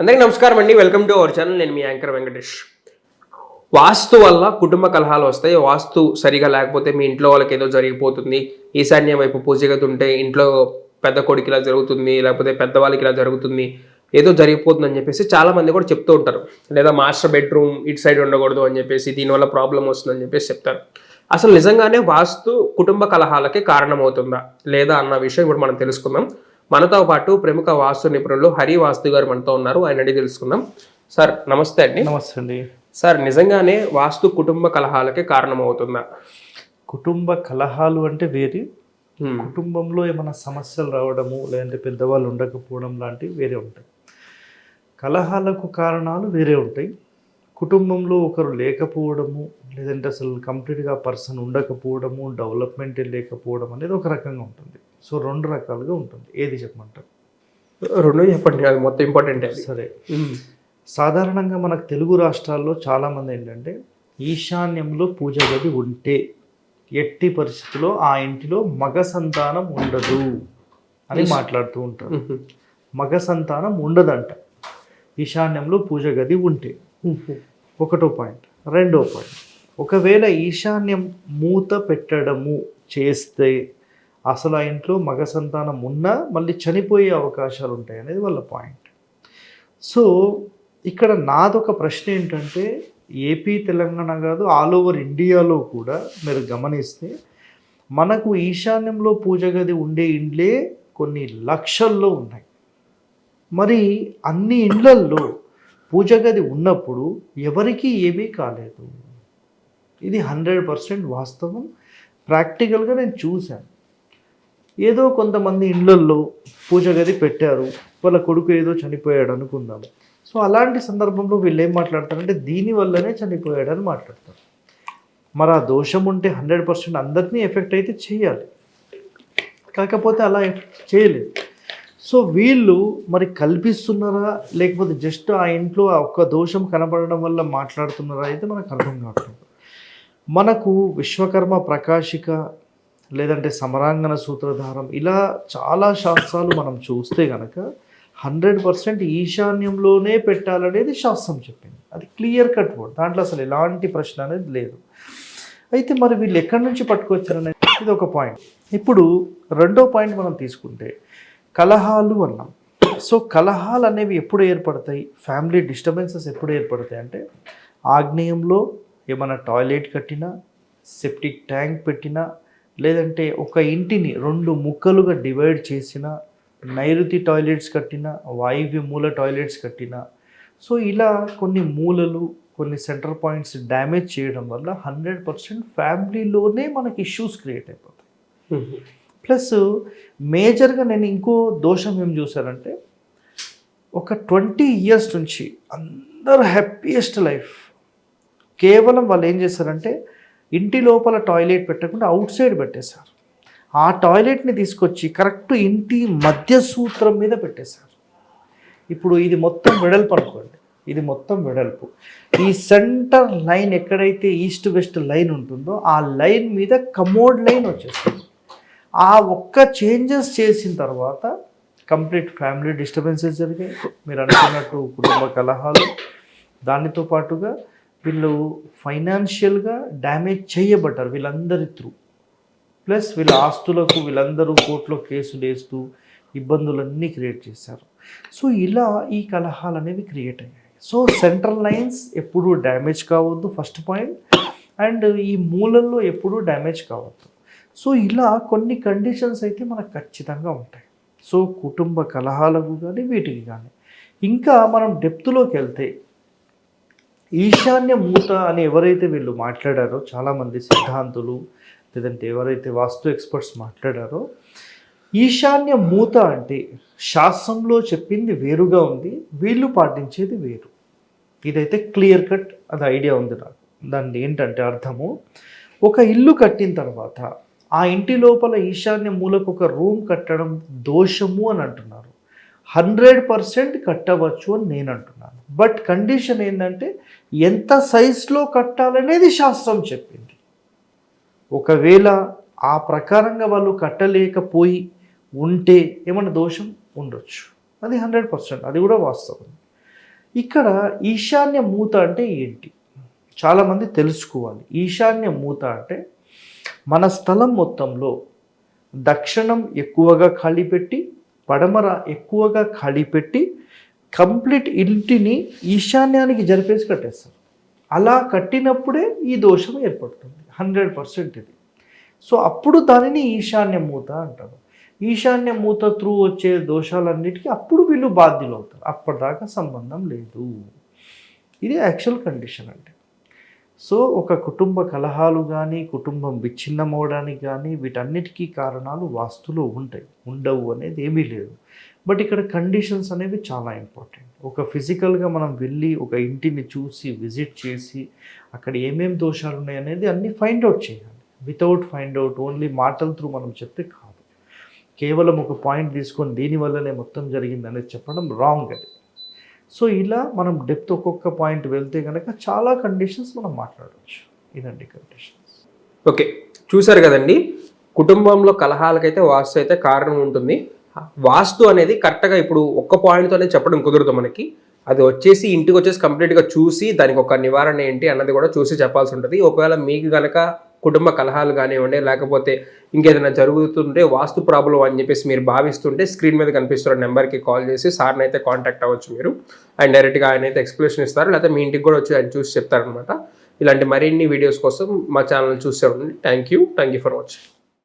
అందరికీ నమస్కారం అండి. వెల్కమ్ టు అవర్ ఛానల్ నేను మీ యాంకర్ వెంకటేష్. వాస్తు వల్ల కుటుంబ కలహాలు వస్తాయి. వాస్తు సరిగా లేకపోతే మీ ఇంట్లో వాళ్ళకి ఏదో జరిగిపోతుంది. ఈశాన్యం వైపు పూజగతి ఉంటే ఇంట్లో పెద్ద కొడుకు ఇలా జరుగుతుంది లేకపోతే పెద్దవాళ్ళకి ఇలా జరుగుతుంది ఏదో జరిగిపోతుంది అని చెప్పేసి చాలా మంది కూడా చెప్తూ ఉంటారు. లేదా మాస్టర్ బెడ్రూమ్ ఇటు సైడ్ ఉండకూడదు అని చెప్పేసి దీనివల్ల ప్రాబ్లం వస్తుందని చెప్పేసి చెప్తారు. అసలు నిజంగానే వాస్తు కుటుంబ కలహాలకి కారణమవుతుందా లేదా అన్న విషయం ఇప్పుడు మనం తెలుసుకుందాం. మనతో పాటు ప్రముఖ వాస్తు నిపుణులు హరి వాస్తు గారు మనతో ఉన్నారు. ఆయన అడిగి తెలుసుకుందాం. సార్ నమస్తే అండి. నమస్తే అండి. సార్ నిజంగానే వాస్తు కుటుంబ కలహాలకి కారణమవుతుందా కుటుంబ కలహాలు అంటే వేరే. కుటుంబంలో ఏమైనా సమస్యలు రావడము లేదంటే పెద్దవాళ్ళు ఉండకపోవడం లాంటివి వేరే ఉంటాయి. కలహాలకు కారణాలు వేరే ఉంటాయి. కుటుంబంలో ఒకరు లేకపోవడము లేదంటే అసలు కంప్లీట్గా పర్సన్ ఉండకపోవడము డెవలప్మెంట్ లేకపోవడం అనేది ఒక రకంగా ఉంటుంది. సో రెండు రకాలుగా ఉంటుంది. ఏది చెప్పమంటారు? రెండు చెప్పండి. అది మొత్తం ఇంపార్టెంట్ సరే. సాధారణంగా మనకు తెలుగు రాష్ట్రాల్లో చాలామంది ఏంటంటే ఈశాన్యంలో పూజ గది ఉంటే ఎట్టి పరిస్థితుల్లో ఆ ఇంటిలో మగ సంతానం ఉండదు అని మాట్లాడుతూ ఉంటారు. మగ సంతానం ఉండదంట. ఈశాన్యంలో పూజ గది ఉంటే. ఒకటో పాయింట్. రెండో పాయింట్. ఒకవేళ ఈశాన్యం మూత పెట్టడము చేస్తే అసలు ఆ ఇంట్లో మగ సంతానం ఉన్నా మళ్ళీ చనిపోయే అవకాశాలు ఉంటాయి అనేది వాళ్ళ పాయింట్. సో ఇక్కడ నాదొక ప్రశ్న ఏంటంటే ఏపీ తెలంగాణ కాదు ఆల్ ఓవర్ ఇండియాలో కూడా మీరు గమనిస్తే మనకు ఈశాన్యంలో పూజ గది ఉండే ఇండ్లే కొన్ని లక్షల్లో ఉన్నాయి. మరి అన్ని ఇండ్లల్లో పూజ గది ఉన్నప్పుడు ఎవరికీ ఏమీ కాలేదు. ఇది హండ్రెడ్ పర్సెంట్ వాస్తవం. ప్రాక్టికల్గా నేను చూశాను. ఏదో కొంతమంది ఇండ్లల్లో పూజ గది పెట్టారు. వాళ్ళ కొడుకు ఏదో చనిపోయాడు అనుకుందాము. సో అలాంటి సందర్భంలో వీళ్ళు ఏం మాట్లాడతారంటే దీనివల్లనే చనిపోయాడని మాట్లాడతారు. మరి ఆ దోషం ఉంటే హండ్రెడ్ పర్సెంట్ అందరినీ ఎఫెక్ట్ అయితే చేయాలి. కాకపోతే అలా ఎఫెక్ట్ చేయలేదు. సో వీళ్ళు మరి కల్పిస్తున్నారా? లేకపోతే జస్ట్ ఆ ఇంట్లో ఆ ఒక్క దోషం కనబడడం వల్ల మాట్లాడుతున్నారా? అయితే మనకు అర్థం కావట్లేదు. మనకు విశ్వకర్మ ప్రకాశిక లేదంటే సమరాంగన సూత్రధారం ఇలా చాలా శాస్త్రాలు మనం చూస్తే గనక హండ్రెడ్ పర్సెంట్ ఈశాన్యంలోనే పెట్టాలనేది శాస్త్రం చెప్పింది. అది క్లియర్ కట్ వర్డ్. దాంట్లో అసలు ఎలాంటి ప్రశ్న అనేది లేదు. అయితే మరి వీళ్ళు ఎక్కడి నుంచి పట్టుకొచ్చారనేది ఇది ఒక పాయింట్ ఇప్పుడు రెండో పాయింట్ మనం తీసుకుంటే కలహాలు అన్నాం. సో కలహాలు అనేవి ఎప్పుడు ఏర్పడతాయి? ఫ్యామిలీ డిస్టర్బెన్సెస్ ఎప్పుడు ఏర్పడతాయి అంటే ఆగ్నేయంలో ఏమైనా టాయిలెట్ కట్టినా సెప్టిక్ ట్యాంక్ పెట్టినా లేదంటే ఒక ఇంటిని రెండు ముక్కలుగా డివైడ్ చేసిన నైరుతి టాయిలెట్స్ కట్టిన వాయువ్య మూల టాయిలెట్స్ కట్టిన. సో ఇలా కొన్ని మూలలు కొన్ని సెంటర్ పాయింట్స్ డ్యామేజ్ చేయడం వల్ల హండ్రెడ్ పర్సెంట్ ఫ్యామిలీలోనే మనకి ఇష్యూస్ క్రియేట్ అయిపోతాయి. ప్లస్ మేజర్గా నేను ఇంకో దోషం ఏం చూశానంటే ఒక ట్వంటీ ఇయర్స్ నుంచి అందరు హ్యాపీయెస్ట్ లైఫ్ కేవలం వాళ్ళు ఏం చేశారంటే ఇంటి లోపల టాయిలెట్ పెట్టకుండా అవుట్ సైడ్ పెట్టేశారు. ఆ టాయిలెట్ని తీసుకొచ్చి కరెక్ట్ ఇంటి మధ్య సూత్రం మీద పెట్టేశారు. ఇప్పుడు ఇది మొత్తం వెడల్పు అనుకోండి. ఇది మొత్తం వెడల్పు. ఈ సెంటర్ లైన్ ఎక్కడైతే ఈస్ట్ వెస్ట్ లైన్ ఉంటుందో ఆ లైన్ మీద కమోడ్ లైన్ వచ్చేస్తుంది ఆ ఒక్క చేంజెస్ చేసిన తర్వాత కంప్లీట్ ఫ్యామిలీ డిస్టర్బెన్సెస్ జరిగాయి. మీరు అనుకున్నట్టు కుటుంబ కలహాలు. దానితో పాటుగా వీళ్ళు ఫైనాన్షియల్గా డ్యామేజ్ చేయబడ్డారు వీళ్ళందరి త్రూ ప్లస్ వీళ్ళ ఆస్తులకు వీళ్ళందరూ కోర్టులో కేసులు వేస్తూ ఇబ్బందులన్నీ క్రియేట్ చేశారు. సో ఇలా ఈ కలహాలు అనేవి క్రియేట్ అయ్యాయి. సో సెంట్రల్ లైన్స్ ఎప్పుడూ డ్యామేజ్ కావద్దు ఫస్ట్ పాయింట్ అండ్ ఈ మూలల్లో ఎప్పుడూ డ్యామేజ్ కావద్దు. సో ఇలా కొన్ని కండిషన్స్ అయితే మనకు ఖచ్చితంగా ఉంటాయి. సో కుటుంబ కలహాలకు కానీ వీటికి కానీ ఇంకా మనం డెప్త్లోకి వెళ్తే ఈశాన్య మూత అని ఎవరైతే వీళ్ళు మాట్లాడారో చాలామంది సిద్ధాంతులు లేదంటే ఎవరైతే వాస్తు ఎక్స్పర్ట్స్ మాట్లాడారో ఈశాన్య మూత అంటే శాస్త్రంలో చెప్పింది వేరుగా ఉంది వీళ్ళు పాటించేది వేరు. ఇదైతే క్లియర్ కట్ అది ఐడియా ఉంది నాకు. దాన్ని ఏంటంటే అర్థము ఒక ఇల్లు కట్టిన తర్వాత ఆ ఇంటి లోపల ఈశాన్య మూలకు ఒక రూమ్ కట్టడం దోషము అని అంటున్నారు. హండ్రెడ్ పర్సెంట్ కట్టవచ్చు అని నేను అంటున్నాను. బట్ కండిషన్ ఏంటంటే ఎంత సైజులో కట్టాలనేది శాస్త్రం చెప్పింది. ఒకవేళ ఆ ప్రకారంగా వాళ్ళు కట్టలేకపోయి ఉంటే ఏమైనా దోషం ఉండొచ్చు. అది హండ్రెడ్ పర్సెంట్ అది కూడా వాస్తవం. ఇక్కడ ఈశాన్య మూత అంటే ఏంటి? చాలామంది తెలుసుకోవాలి. ఈశాన్య మూత అంటే మన స్థలం మొత్తంలో దక్షిణం ఎక్కువగా ఖాళీ పెట్టి పడమర ఎక్కువగా ఖాళీ పెట్టి కంప్లీట్ ఇంటిని ఈశాన్యానికి జరిపేసి కట్టేస్తారు. అలా కట్టినప్పుడే ఈ దోషం ఏర్పడుతుంది. హండ్రెడ్ పర్సెంట్ ఇది. సో అప్పుడు దానిని ఈశాన్య మూత అంటారు. ఈశాన్య మూత త్రూ వచ్చే దోషాలన్నిటికీ అప్పుడు వీళ్ళు బాధ్యులు అవుతారు అప్పటిదాకా సంబంధం లేదు. ఇది యాక్చువల్ కండిషన్ అంటే. సో ఒక కుటుంబ కలహాలు కానీ కుటుంబం విచ్ఛిన్నమవడానికి కానీ వీటన్నిటికీ కారణాలు వాస్తులో ఉంటాయి. ఉండవు అనేది ఏమీ లేదు. బట్ ఇక్కడ కండిషన్స్ అనేవి చాలా ఇంపార్టెంట్. ఒక ఫిజికల్గా మనం వెళ్ళి ఒక ఇంటిని చూసి విజిట్ చేసి అక్కడ ఏమేమి దోషాలు ఉన్నాయి అనేది అన్నీ ఫైండ్ అవుట్ చేయాలి. వితౌట్ ఫైండ్ అవుట్ ఓన్లీ మాటల త్రూ మనం చెప్తే కాదు. కేవలం ఒక పాయింట్ తీసుకొని దీనివల్లనే మొత్తం జరిగింది అనేది చెప్పడం రాంగ్ అది. సో ఇలా మనం డెప్త్ ఒక్కొక్క పాయింట్ వెళ్తే కనుక చాలా కండిషన్స్ మనం మాట్లాడవచ్చు. ఇదండి కండిషన్స్ ఓకే చూసారు కదండి? కుటుంబంలో కలహాలకైతే వాస్తు అయితే కారణం ఉంటుంది. వాస్తు అనేది కరెక్ట్గా ఇప్పుడు ఒక్క పాయింట్తోనే చెప్పడం కుదరదు మనకి. అది వచ్చేసి ఇంటికి వచ్చేసి కంప్లీట్గా చూసి దానికి ఒక నివారణ ఏంటి అన్నది కూడా చూసి చెప్పాల్సి ఉంటుంది. ఒకవేళ మీకు కనుక కుటుంబ కలహాలు కానివ్వండి లేకపోతే ఇంకేదైనా జరుగుతుంటే వాస్తు ప్రాబ్లం అని చెప్పేసి మీరు భావిస్తుంటే స్క్రీన్ మీద కనిపిస్తున్న నెంబర్కి కాల్ చేసి సార్ని అయితే కాంటాక్ట్ అవ్వచ్చు మీరు. అండ్ డైరెక్ట్గా ఆయన అయితే ఎక్స్ప్లెనేషన్ ఇస్తారు లేకపోతే మీ ఇంటికి కూడా వచ్చి ఆయన చూసి చెప్తారనమాట ఇలాంటి మరిన్ని వీడియోస్ కోసం మా ఛానల్ చూసే ఉండండి thank you thank you for watching.